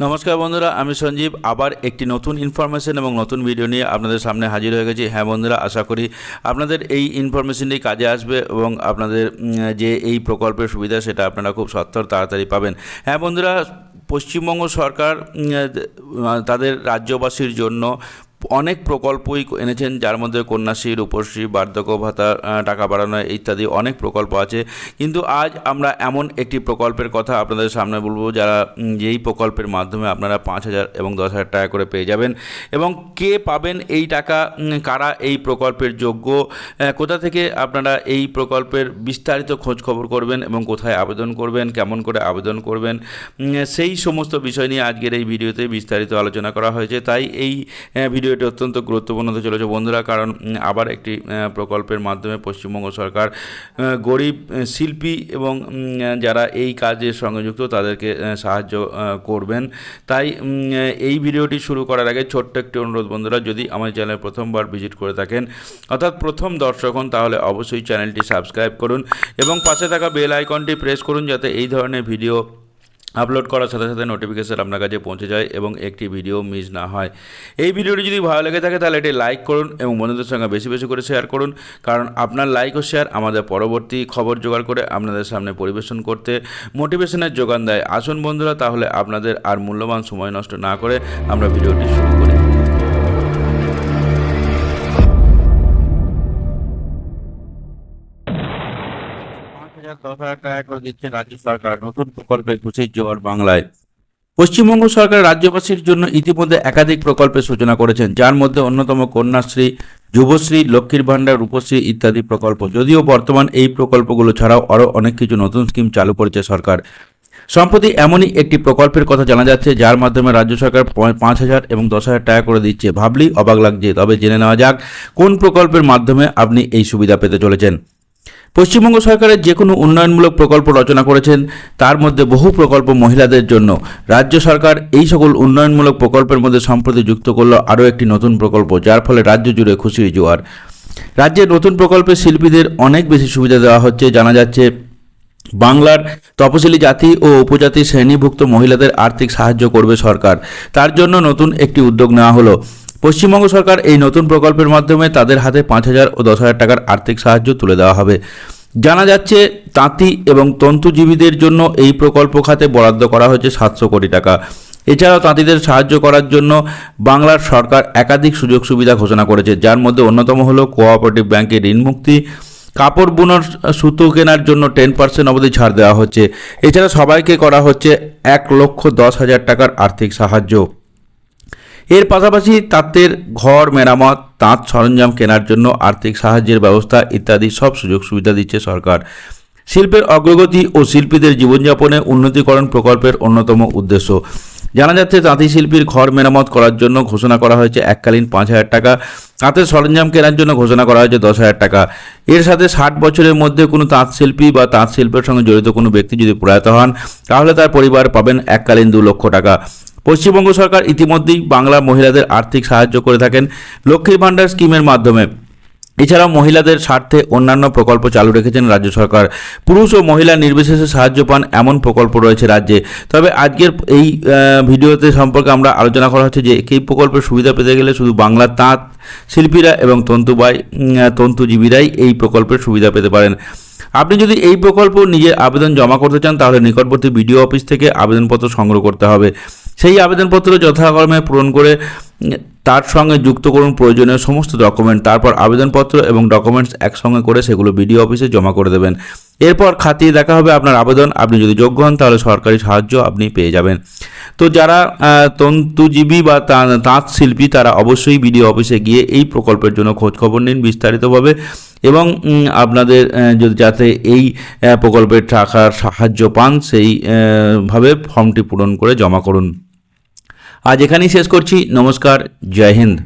নমস্কার বন্ধুরা, আমি সঞ্জীব। আবার একটি নতুন ইনফরমেশন এবং নতুন ভিডিও নিয়ে আপনাদের সামনে হাজির হয়ে গেছি। হ্যাঁ বন্ধুরা, আশা করি আপনাদের এই ইনফরমেশনটি কাজে আসবে এবং আপনাদের যে এই প্রকল্পের সুবিধা সেটা আপনারা খুব সত্তর তাড়াতাড়ি পাবেন। হ্যাঁ বন্ধুরা, পশ্চিমবঙ্গ সরকার তাদের রাজ্যবাসীর জন্য অনেক প্রকল্পই এনেছেন যার মধ্যে কন্যাশ্রী রূপশ্রী বার্ধক্য ভাতা টাকা বাড়ানো ইত্যাদি অনেক প্রকল্প আছে। কিন্তু আজ আমরা এমন একটি প্রকল্পের কথা আপনাদের সামনে বলব যারা যেই প্রকল্পের মাধ্যমে আপনারা পাঁচ হাজার এবং দশ হাজার টাকা করে পেয়ে যাবেন। এবং কে পাবেন এই টাকা কারা এই প্রকল্পের যোগ্য কোথা থেকে আপনারা এই প্রকল্পের বিস্তারিত খোঁজ খবর করবেন এবং কোথায় আবেদন করবেন কেমন করে আবেদন করবেন সেই সমস্ত বিষয় নিয়ে আজকের এই ভিডিওতে বিস্তারিত আলোচনা করা হয়েছে। তাই এই আহ, ভিডিওটি অত্যন্ত গুরুত্বপূর্ণ হতে চলেছে। বন্ধুরা, কারণ আবার একটি প্রকল্পের মাধ্যমে পশ্চিমবঙ্গ সরকার গরিব শিল্পী এবং যারা এই কাজের সঙ্গে যুক্ত তাদেরকে সাহায্য করবেন। তাই এই ভিডিওটি শুরু করার আগে ছোট্ট একটি অনুরোধ বন্ধুরা, যদি আমার চ্যানেল প্রথমবার ভিজিট করে থাকেন, অর্থাৎ প্রথম দর্শক হন, তাহলে অবশ্যই চ্যানেলটি সাবস্ক্রাইব করুন এবং পাশে থাকা বেল আইকনটি প্রেস করুন, যাতে এই ধরনের ভিডিও আপলোড করার সাথে সাথে নোটিফিকেশান আপনার কাছে পৌঁছে যায় এবং একটি ভিডিও মিস না হয়। এই ভিডিওটি যদি ভালো লেগে থাকে, তাহলে এটি লাইক করুন এবং বন্ধুদের সঙ্গে বেশি বেশি করে শেয়ার করুন। কারণ আপনার লাইক ও শেয়ার আমাদের পরবর্তী খবর জোগাড় করে আপনাদের সামনে পরিবেশন করতে মোটিভেশনের যোগান দেয়। আসুন বন্ধুরা, তাহলে আপনাদের আর মূল্যবান সময় নষ্ট না করে আমরা ভিডিওটি শুরু করি। রাজ্য সরকার। নতুন প্রকল্পে ঘুষির জোয়ার বাংলায়। পশ্চিমবঙ্গ সরকার রাজ্যবাসীর জন্য ইতিমধ্যে একাধিক প্রকল্পের সূচনা করেছেন, যার মধ্যে অন্যতম কন্যাশ্রী, যুবশ্রী, লক্ষ্মীর ভাণ্ডার, রূপশ্রী ইত্যাদি প্রকল্প। যদিও বর্তমান এই প্রকল্পগুলো ছাড়াও আরও অনেক কিছু নতুন স্কিম চালু করেছে সরকার। সম্প্রতি এমনই একটি প্রকল্পের কথা জানা যাচ্ছে, যার মাধ্যমে রাজ্য সরকার পাঁচ হাজার এবং দশ হাজার টাকা করে দিচ্ছে। ভাবলেই অবাক লাগছে, তবে জেনে নেওয়া যাক কোন প্রকল্পের মাধ্যমে আপনি এই সুবিধা পেতে চলেছেন। পশ্চিমবঙ্গ সরকারের যে কোনো উন্নয়নমূলক প্রকল্প রচনা করেছেন, তার মধ্যে বহু প্রকল্প মহিলাদের জন্য। রাজ্য সরকার এই সকল উন্নয়নমূলক প্রকল্পের মধ্যে সম্প্রতি যুক্ত করল আরও একটি নতুন প্রকল্প, যার ফলে রাজ্য জুড়ে খুশির জোয়ার। রাজ্যের নতুন প্রকল্পে শিল্পীদের অনেক বেশি সুবিধা দেওয়া হচ্ছে, জানা যাচ্ছে বাংলার তপশিলি জাতি ও উপজাতি শ্রেণীভুক্ত মহিলাদের আর্থিক সাহায্য করবে সরকার। তার জন্য নতুন একটি উদ্যোগ নেওয়া হলো। পশ্চিমবঙ্গ সরকার এই নতুন প্রকল্পের মাধ্যমে তাদের হাতে পাঁচ হাজার ও দশ হাজার টাকার আর্থিক সাহায্য তুলে দেওয়া হবে। জানা যাচ্ছে, তাঁতি এবং তন্তুজীবীদের জন্য এই প্রকল্প খাতে বরাদ্দ করা হয়েছে সাতশো কোটি টাকা। এছাড়াও তাঁতিদের সাহায্য করার জন্য বাংলার সরকার একাধিক সুযোগ সুবিধা ঘোষণা করেছে, যার মধ্যে অন্যতম হলো কোঅপারেটিভ ব্যাংকের ঋণ মুক্তি, কাপড় বুনোর সুতো কেনার জন্য টেন পার্সেন্ট অবধি ছাড় দেওয়া হচ্ছে। এছাড়া সবাইকে করা হচ্ছে এক লক্ষ দশ হাজার টাকার আর্থিক সাহায্য। এর পাশাপাশি তাঁতের ঘর, মেরামত, তাঁত সরঞ্জাম কেনার জন্য আর্থিক সাহায্যের ব্যবস্থা ইত্যাদি সব সুযোগ সুবিধা দিচ্ছে সরকার। শিল্পের অগ্রগতি ও শিল্পীদের জীবনযাপনে উন্নতিকরণ প্রকল্পের অন্যতম উদ্দেশ্য। জানা যাচ্ছে, তাঁতি শিল্পীর ঘর, মেরামত করার জন্য ঘোষণা করা হয়েছে এককালীন পাঁচ হাজার টাকা, তাঁতের সরঞ্জাম কেনার জন্য ঘোষণা করা হয়েছে দশ হাজার টাকা। এর সাথে ষাট বছরের মধ্যে কোনো তাঁত শিল্পী বা তাঁত শিল্পের সঙ্গে জড়িত কোনো ব্যক্তি যদি প্রয়াত হন, তাহলে তার পরিবার পাবেন এককালীন দু লক্ষ টাকা। পশ্চিমবঙ্গ সরকার ইতিমধ্যেই বাংলা মহিলাদের আর্থিক সাহায্য করে থাকেন লক্ষ্মীর ভাণ্ডার স্কিমের মাধ্যমে। এছাড়াও মহিলাদের স্বার্থে অন্যান্য প্রকল্প চালু রেখেছেন রাজ্য সরকার। পুরুষ ও মহিলা নির্বিশেষে সাহায্য পান এমন প্রকল্প রয়েছে রাজ্যে। তবে আজকের এই ভিডিওতে সম্পর্কে আমরা আলোচনা করা হচ্ছে যে এই প্রকল্পের সুবিধা পেতে গেলে শুধু বাংলা তাঁত শিল্পীরা এবং তন্তুবাই তন্তুজীবীরাই এই প্রকল্পের সুবিধা পেতে পারেন। আপনি যদি এই প্রকল্প নিজের আবেদন জমা করতে চান তাহলে নিকটবর্তী বিডিও অফিস থেকে আবেদনপত্র সংগ্রহ করতে হবে। সেই আবেদনপত্র যথাক্রমে পূরণ করে তার সঙ্গে যুক্ত করুন প্রয়োজনীয় সমস্ত ডকুমেন্ট তারপর আবেদনপত্র এবং ডকুমেন্টস একসঙ্গে করে সেগুলো বিডিও অফিসে জমা করে দেবেন। এরপর খাতিয়ে দেখা হবে আপনার আবেদন। আপনি যদি যোগ্য হন তাহলে সরকারি সাহায্য আপনি পেয়ে যাবেন। তো যারা তন্তুজীবী বা তাঁত শিল্পী তারা অবশ্যই বিডিও অফিসে গিয়ে এই প্রকল্পের জন্য খোঁজখবর নিন বিস্তারিতভাবে এবং আপনাদের যদি যাতে এই প্রকল্পের টাকার সাহায্য পান সেই আহ, ভাবে ফর্মটি পূরণ করে জমা করুন। আজ এখানেই শেষ করছি নমস্কার জয় হিন্দ